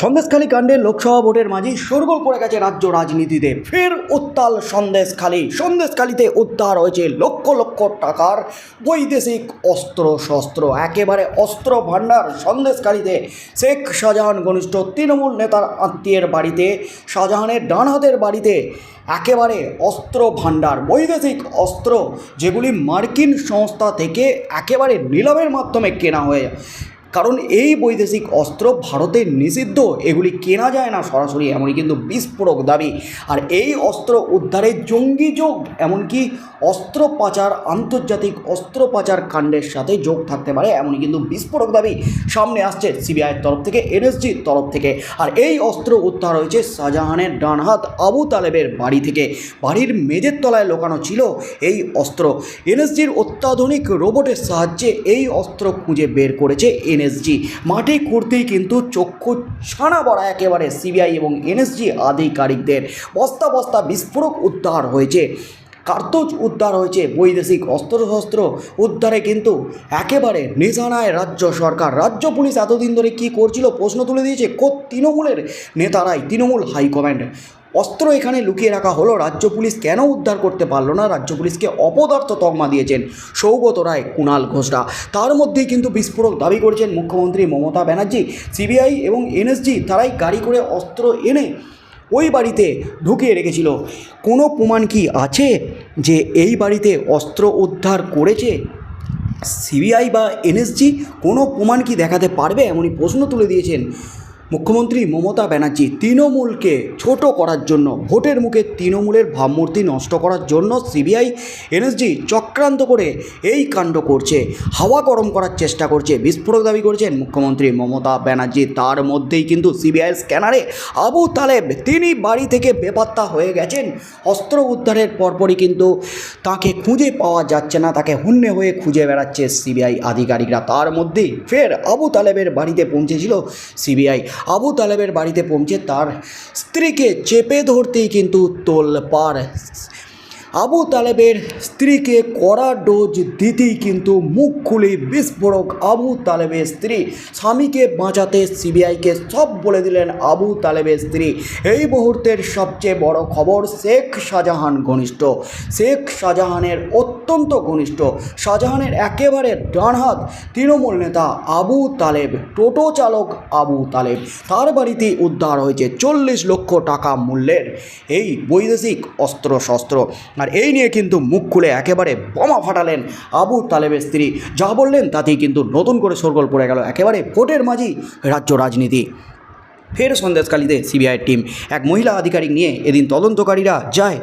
সন্দেশখালী কাণ্ডে লোকসভা ভোটের মাঝে শোরগোল পড়ে গেছে রাজ্য রাজনীতিতে। ফের উত্তাল সন্দেশখালী। সন্দেশখালীতে উদ্ধার হয়েছে লক্ষ লক্ষ টাকার বৈদেশিক অস্ত্র শস্ত্র একেবারে অস্ত্র ভাণ্ডার সন্দেশখালীতে। শেখ শাহজাহান ঘনিষ্ঠ তৃণমূল নেতার আত্মীয়ের বাড়িতে, শাহজাহানের ডান হাতের বাড়িতে। একেবারে অস্ত্র ভাণ্ডার বৈদেশিক অস্ত্র, যেগুলি মার্কিন সংস্থা থেকে একেবারে নিলামের মাধ্যমে কেনা হয়ে কারণ এই বৈদেশিক অস্ত্র ভারতে নিষিদ্ধ, এগুলি কেনা যায় না সরাসরি, এমনই কিন্তু বিস্ফোরক দাবি। আর এই অস্ত্র উদ্ধারে জঙ্গি যোগ, এমনকি অস্ত্র পাচার, আন্তর্জাতিক অস্ত্র পাচার কাণ্ডের সাথে যোগ থাকতে পারে, এমনই কিন্তু বিস্ফোরক দাবি সামনে আসছে সিবিআইয়ের তরফ থেকে এনএসজির তরফ থেকে। আর এই অস্ত্র উদ্ধার হয়েছে শাহজাহানের ডানহাত আবু তালেবের বাড়ি থেকে। বাড়ির মেজের তলায় লোকানো ছিল এই অস্ত্র। এনএসজির অত্যাধুনিক রোবটের সাহায্যে এই অস্ত্র খুঁজে বের করেছে এনএসজি। মাঠে করতেই কিন্তু চক্ষু ছানা বড়া একেবারে সিবিআই এবং এনএসজি আধিকারিকদের বস্তা বস্তা বিস্ফোরক উদ্ধার হয়েছে। কার্তুজ উদ্ধার হয়েছে। বৈদেশিক অস্ত্রশস্ত্র উদ্ধারে কিন্তু একেবারে নিশানায় রাজ্য সরকার। রাজ্য পুলিশ এতদিন ধরে কী করছিল প্রশ্ন তুলে দিয়েছে। কো তৃণমূলের নেতারাই, তৃণমূল হাইকমান্ড। অস্ত্র এখানে লুকিয়ে রাখা হলো। রাজ্য পুলিশ কেন উদ্ধার করতে পারল না? রাজ্য পুলিশকে অপদার্থ তকমা দিয়েছেন সৌগত রায়, কুণাল ঘোষরা। তার মধ্যেই কিন্তু বিস্ফোরক দাবি করেছেন মুখ্যমন্ত্রী মমতা ব্যানার্জি। সিবিআই এবং এনএসজি তারাই গাড়ি করে অস্ত্র এনে ওই বাড়িতে ঢুকিয়ে রেখেছিল। কোনো প্রমাণ কি আছে যে এই বাড়িতে অস্ত্র উদ্ধার করেছে? সিবিআই বা এনএসজি কোনো প্রমাণ কি দেখাতে পারবে? এমনই প্রশ্ন তুলে দিয়েছেন মুখ্যমন্ত্রী মমতা ব্যানার্জি তৃণমূলকে ছোট করার জন্য, ভোটের মুখে তৃণমূলের ভাবমূর্তি নষ্ট করার জন্য সিবিআই, এনএসজি চক্রান্ত করে এই কাণ্ড করছে। হাওয়া গরম করার চেষ্টা করছে, বিস্ফোরক দাবি করেছেন মুখ্যমন্ত্রী মমতা ব্যানার্জি। তার মধ্যেই কিন্তু সিবিআই স্ক্যানারে আবু তালেব, তিনি বাড়ি থেকে বেপাত্তা হয়ে গেছেন। অস্ত্র উদ্ধারের পরপরই কিন্তু তাকে খুঁজে পাওয়া যাচ্ছে না, তাকে হুন্নে হয়ে খুঁজে বেড়াচ্ছে সিবিআই আধিকারিকরা। তার মধ্যেই ফের আবু তালেবের বাড়িতে পৌঁছেছিল সিবিআই। আবু তালেবের বাড়িতে পৌঁছে তার স্ত্রীকে চেপে ধরতেই কিন্তু তোলপাড় আবু তালেবের স্ত্রীকে কড়া ডোজ দিতেই কিন্তু মুখ খুলে বিস্ফোরক আবু তালেবের স্ত্রী স্বামীকে বাঁচাতে সিবিআইকে সব বলে দিলেন আবু তালেবের স্ত্রী। এই মুহূর্তের সবচেয়ে বড় খবর শেখ শাহজাহান ঘনিষ্ঠ। শেখ শাহজাহানের অত্যন্ত ঘনিষ্ঠ। শাহজাহানের একেবারে ডানহাত তৃণমূল নেতা আবু তালেব, টোটো চালক আবু তালেব। তার বাড়িতে উদ্ধার হয়েছে চল্লিশ লক্ষ টাকা মূল্যের এই বৈদেশিক অস্ত্র শস্ত্র আর এই নিয়ে কিন্তু মুখ খুলে একেবারে বোমা ফাটালেন আবু তালেবের স্ত্রী। যা বললেন তাতেই কিন্তু নতুন করে সরগোল পড়ে গেল, একেবারে ভোটের মাঝেই রাজ্য রাজনীতি। ফের সন্দেশকালীতে সিবিআইয়ের টিম। এক মহিলা আধিকারিক নিয়ে এদিন তদন্তকারীরা যায়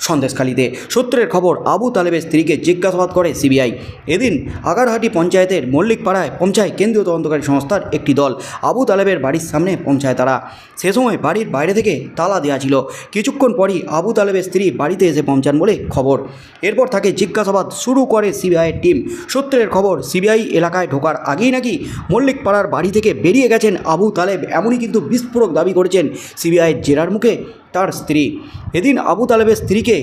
সন্দেশখালীতে। সূত্রের খবর, আবু তালেবের স্ত্রীকে জিজ্ঞাসাবাদ করে সিবিআই। এদিন আগারহাটি পঞ্চায়েতের মল্লিকপাড়ায় পৌঁছায় কেন্দ্রীয় তদন্তকারী সংস্থার একটি দল আবু তালেবের বাড়ির সামনে পৌঁছায় তারা। সে সময় বাড়ির বাইরে থেকে তালা দেওয়া ছিল। কিছুক্ষণ পরই আবু তালেবের স্ত্রী বাড়িতে এসে পৌঁছান বলে খবর। এরপর তাকে জিজ্ঞাসাবাদ শুরু করে সিবিআইয়ের টিম। সূত্রের খবর, সিবিআই এলাকায় ঢোকার আগেই নাকি মল্লিকপাড়ার বাড়ি থেকে বেরিয়ে গেছেন আবু তালেব। এমনই কিন্তু বিস্ফোরক দাবি করেছেন সিবিআইয়ের জেরার মুখে তার স্ত্রী। এদিন আবু তালেবের স্ত্রীকে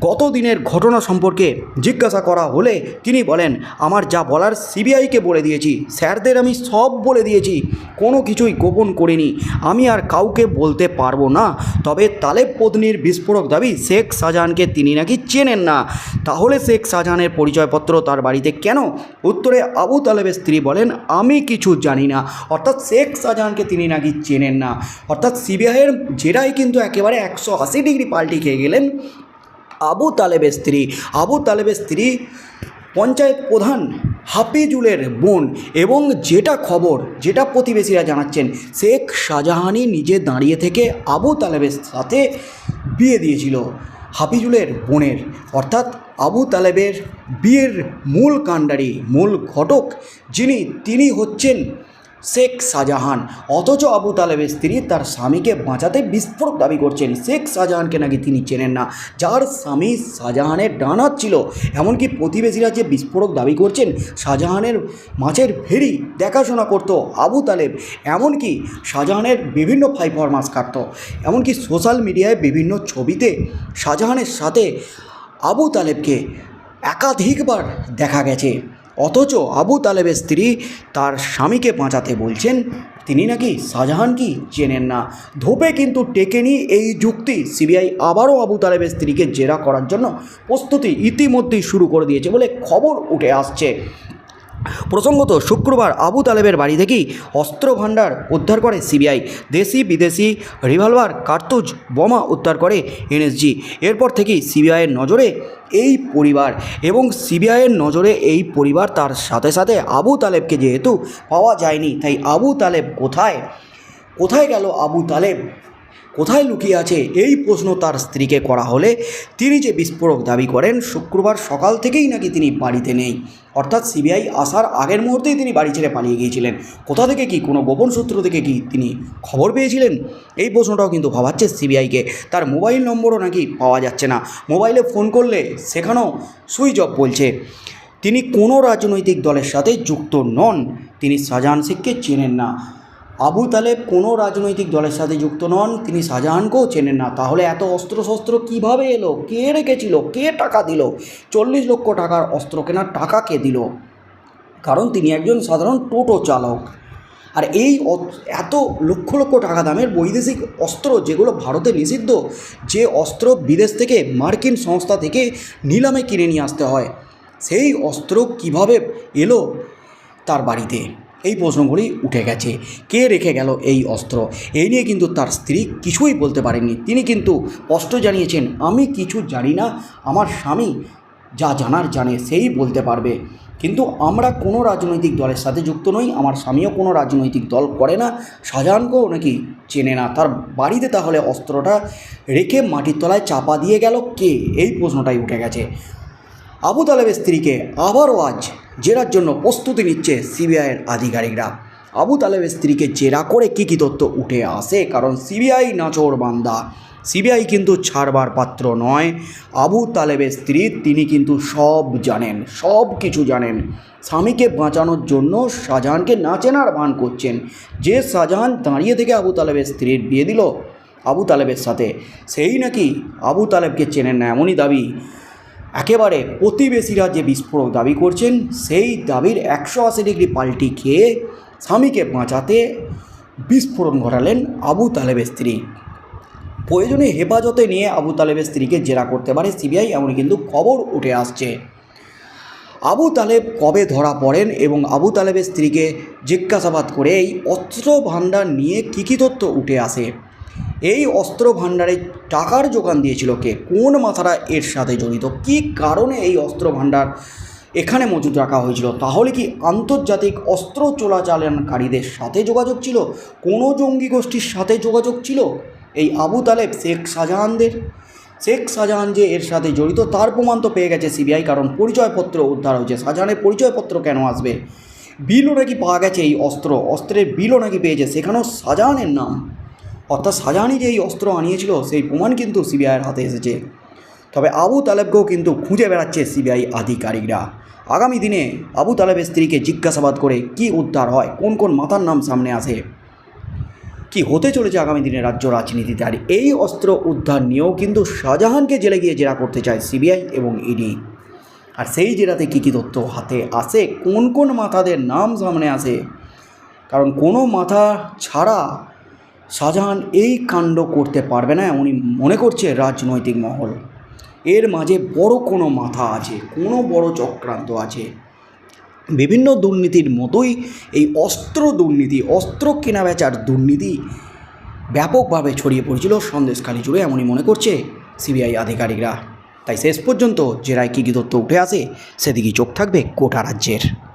গত দিনের ঘটনা সম্পর্কে জিজ্ঞাসা করা হলে তিনি বলেন, আমার যা বলার সিবিআইকে বলে দিয়েছি, স্যারদের আমি সব বলে দিয়েছি, কোনো কিছুই গোপন করিনি। আমি আর কাউকে বলতে পারব না। তবে তালেব পত্নীর বিস্ফোরক দাবি শেখ শাহজাহানকে তিনি নাকি চেনেন না। তাহলে শেখ শাহজাহানের পরিচয়পত্র তার বাড়িতে কেন? উত্তরে আবু তালেবের স্ত্রী বলেন, আমি কিছু জানি না। অর্থাৎ শেখ শাহজাহানকে তিনি নাকি চেনেন না। অর্থাৎ সিবিআইয়ের জেরাই কিন্তু একেবারে একশো আশি ডিগ্রি পাল্টে খেয়ে গেলেন। আবু তালেবের স্ত্রী। আবু তালেবের স্ত্রী পঞ্চায়েত প্রধান হাফিজুলের বোন এবং যেটা খবর, যেটা প্রতিবেশীরা জানাচ্ছেন, শেখ শাহজাহানই নিজে দাঁড়িয়ে থেকে আবু তালেবের সাথে বিয়ে দিয়েছিল, হাফিজুলের বোনের। অর্থাৎ আবু তালেবের বিয়ের মূল কাণ্ডারি, মূল ঘটক যিনি, তিনি হচ্ছেন শেখ শাহজাহান। অথচ আবু তালেবের স্ত্রী তার স্বামীকে বাঁচাতে বিস্ফোরক দাবি করছেন। শেখ শাহজাহানকে নাকি তিনি চেনেন না। যার স্বামী শাহজাহানের ডানাত ছিল। এমনকি প্রতিবেশীরা যে বিস্ফোরক দাবি করছেন, শাহজাহানের মাছের ভেরি দেখাশোনা করত আবু তালেব। এমনকি শাহজাহানের বিভিন্ন ফাইফরমাস কাটত। এমনকি সোশ্যাল মিডিয়ায় বিভিন্ন ছবিতে শাহজাহানের সাথে আবু তালেবকে একাধিকবার দেখা গেছে। অথচ আবু তালেবের স্ত্রী তার স্বামীকে বাঁচাতে বলছেন, তিনি নাকি শাহজাহান কি? চেনেন না। ধোপে কিন্তু টেকেনি এই যুক্তি। সিবিআই আবারও আবু তালেবের স্ত্রীকে জেরা করার জন্য প্রস্তুতি ইতিমধ্যেই শুরু করে দিয়েছে বলে খবর উঠে আসছে। প্রসঙ্গত, শুক্রবার আবু তালেবের বাড়ি থেকেই অস্ত্র ভাণ্ডার উদ্ধার করে সিবিআই। দেশি, বিদেশি রিভলভার, কার্তুজ, বোমা উদ্ধার করে এনএসজি। এরপর থেকেই সিবিআইয়ের নজরে এই পরিবার এবং সিবিআইয়ের নজরে এই পরিবার তার সাথে সাথে আবু তালেবকে যেহেতু পাওয়া যায়নি, তাই আবু তালেব কোথায়? কোথায় গেল আবু তালেব? কোথায় লুকিয়ে আছে এই প্রশ্ন তার স্ত্রীকে করা হলে তিনি যে বিস্ফোরক দাবি করেন, শুক্রবার সকাল থেকেই নাকি তিনি বাড়িতে নেই। অর্থাৎ সিবিআই আসার আগের মুহূর্তেই তিনি বাড়ি ছেড়ে পালিয়ে গিয়েছিলেন। কোথা থেকে কি, কোনো গোপন সূত্র থেকে কি তিনি খবর পেয়েছিলেন? এই প্রশ্নটাও কিন্তু ভাবাচ্ছে সিবিআইকে। তার মোবাইল নম্বরও নাকি পাওয়া যাচ্ছে না। মোবাইলে ফোন করলে সেখানেও সুইচ অফ বলছে। তিনি কোনো রাজনৈতিক দলের সাথে যুক্ত নন। তিনি শাহজাহান শেখকে চেনেন না। আবু তালেব কোনো রাজনৈতিক দলের সাথে যুক্ত নন, তিনি শাহজাহানকেও চেনেন না। তাহলে এত অস্ত্রশস্ত্র কীভাবে এলো? কে রেখেছিল? কে টাকা দিল? চল্লিশ লক্ষ টাকার অস্ত্র কেনার টাকা কে দিল? কারণ তিনি একজন সাধারণ টোটো চালক। আর এই এত লক্ষ লক্ষ টাকা দামের বৈদেশিক অস্ত্র, যেগুলো ভারতে নিষিদ্ধ, যে অস্ত্র বিদেশ থেকে মার্কিন সংস্থা থেকে নিলামে কিনে নিয়ে আসতে হয়, সেই অস্ত্র কীভাবে এলো তার বাড়িতে? এই প্রশ্নগুলি উঠে গেছে। কে রেখে গেল এই অস্ত্র? এই নিয়ে কিন্তু তার স্ত্রী কিছুই বলতে পারেননি। তিনি কিন্তু স্পষ্ট জানিয়েছেন, আমি কিছু জানি না, আমার স্বামী যা জানার জানে, সেই বলতে পারবে। কিন্তু আমরা কোনো রাজনৈতিক দলের সাথে যুক্ত নই, আমার স্বামীও কোনো রাজনৈতিক দল করে না, শাহজাহানকেও নাকি চেনে না। তার বাড়িতে তাহলে অস্ত্রটা রেখে মাটির তলায় চাপা দিয়ে গেল কে? এই প্রশ্নটাই উঠে গেছে। আবু তালেবের স্ত্রীকে আবারও আজ জেরার জন্য প্রস্তুতি নিচ্ছে সিবিআইয়ের আধিকারিকরা। আবু তালেবের স্ত্রীকে জেরা করে কী কী তথ্য উঠে আসে, কারণ সিবিআই নাচোর বান্দা। সিবিআই কিন্তু ছাড়বার পাত্র নয়। আবু তালেবের স্ত্রী, তিনি কিন্তু সব জানেন, সব কিছু জানেন। স্বামীকে বাঁচানোর জন্য শাহজাহানকে না চেনার ভান করছেন। যে শাহজাহান দাঁড়িয়ে থেকে আবু তালেবের স্ত্রীর বিয়ে দিল, আবু তালেবের সাথে। সেই নাকি আবু তালেবকে চেনেন না এমনই দাবি একেবারে প্রতিবেশীরা যে বিস্ফোরক দাবি করছেন, সেই দাবির একশো আশি ডিগ্রি পাল্টি খেয়ে স্বামীকে বাঁচাতে বিস্ফোরণ ঘটালেন আবু তালেবের স্ত্রী। প্রয়োজনে হেফাজতে নিয়ে আবু তালেবের স্ত্রীকে জেরা করতে পারে সিবিআই এমন কিন্তু খবর উঠে আসছে। আবু তালেব কবে ধরা পড়েন এবং আবু তালেবের স্ত্রীকে জিজ্ঞাসাবাদ করে এই অস্ত্র ভাণ্ডার নিয়ে কী কী তথ্য উঠে আসে? এই অস্ত্র ভাণ্ডারে টাকার যোগান দিয়েছিল কে? কোন মাথারা এর সাথে জড়িত? কী কারণে এই অস্ত্র ভাণ্ডার এখানে মজুদ রাখা হয়েছিল? তাহলে কি আন্তর্জাতিক অস্ত্র চোরাচালানকারীদের সাথে যোগাযোগ ছিল? কোনো জঙ্গি গোষ্ঠীর সাথে যোগাযোগ ছিল? এই আবু তালেব, শেখ শাহজাহানদের? শেখ শাহজাহান যে এর সাথে জড়িত, তার প্রমাণ তো পেয়ে গেছে সিবিআই, কারণ পরিচয়পত্র উদ্ধার হয়েছে। শাহজাহানের পরিচয়পত্র কেন আসবে? বিলও নাকি পাওয়া গেছে এই অস্ত্র? অস্ত্রের বিলও নাকি পেয়েছে? সেখানেও শাহজাহানের নাম। অর্থাৎ শাহজাহানই যে এই অস্ত্র আনিয়েছিল, সেই প্রমাণ কিন্তু সিবিআইয়ের হাতে এসেছে। তবে আবু তালেবকেও কিন্তু খুঁজে বেড়াচ্ছে সিবিআই আধিকারিকরা। আগামী দিনে আবু তালেবের স্ত্রীকে জিজ্ঞাসাবাদ করে কি উদ্ধার হয়, কোন কোন মাথার নাম সামনে আসে, কি হতে চলেছে আগামী দিনে রাজ্য রাজনীতিতে। আর এই অস্ত্র উদ্ধার নিয়েও কিন্তু শাহজাহানকে জেলে গিয়ে জেরা করতে চায় সিবিআই এবং ইডি। আর সেই জেরাতে কী কী তথ্য হাতে আসে, কোন কোন মাথাদের নাম সামনে আসে, কারণ কোনো মাথা ছাড়া শাহজাহান এই কাণ্ড করতে পারবে না এমনই মনে করছে রাজনৈতিক মহল। এর মাঝে বড় কোনো মাথা আছে, কোনো বড় চক্রান্ত আছে। বিভিন্ন দুর্নীতির মতোই এই অস্ত্র দুর্নীতি, অস্ত্র কেনা বেচার দুর্নীতি ব্যাপকভাবে ছড়িয়ে পড়েছিল সন্দেশখালী জুড়ে, এমনই মনে করছে সিবিআই আধিকারিকরা। তাই শেষ পর্যন্ত জেরায় কী কী তথ্য উঠে আসে, সেদিকেই চোখ থাকবে কোটা রাজ্যের।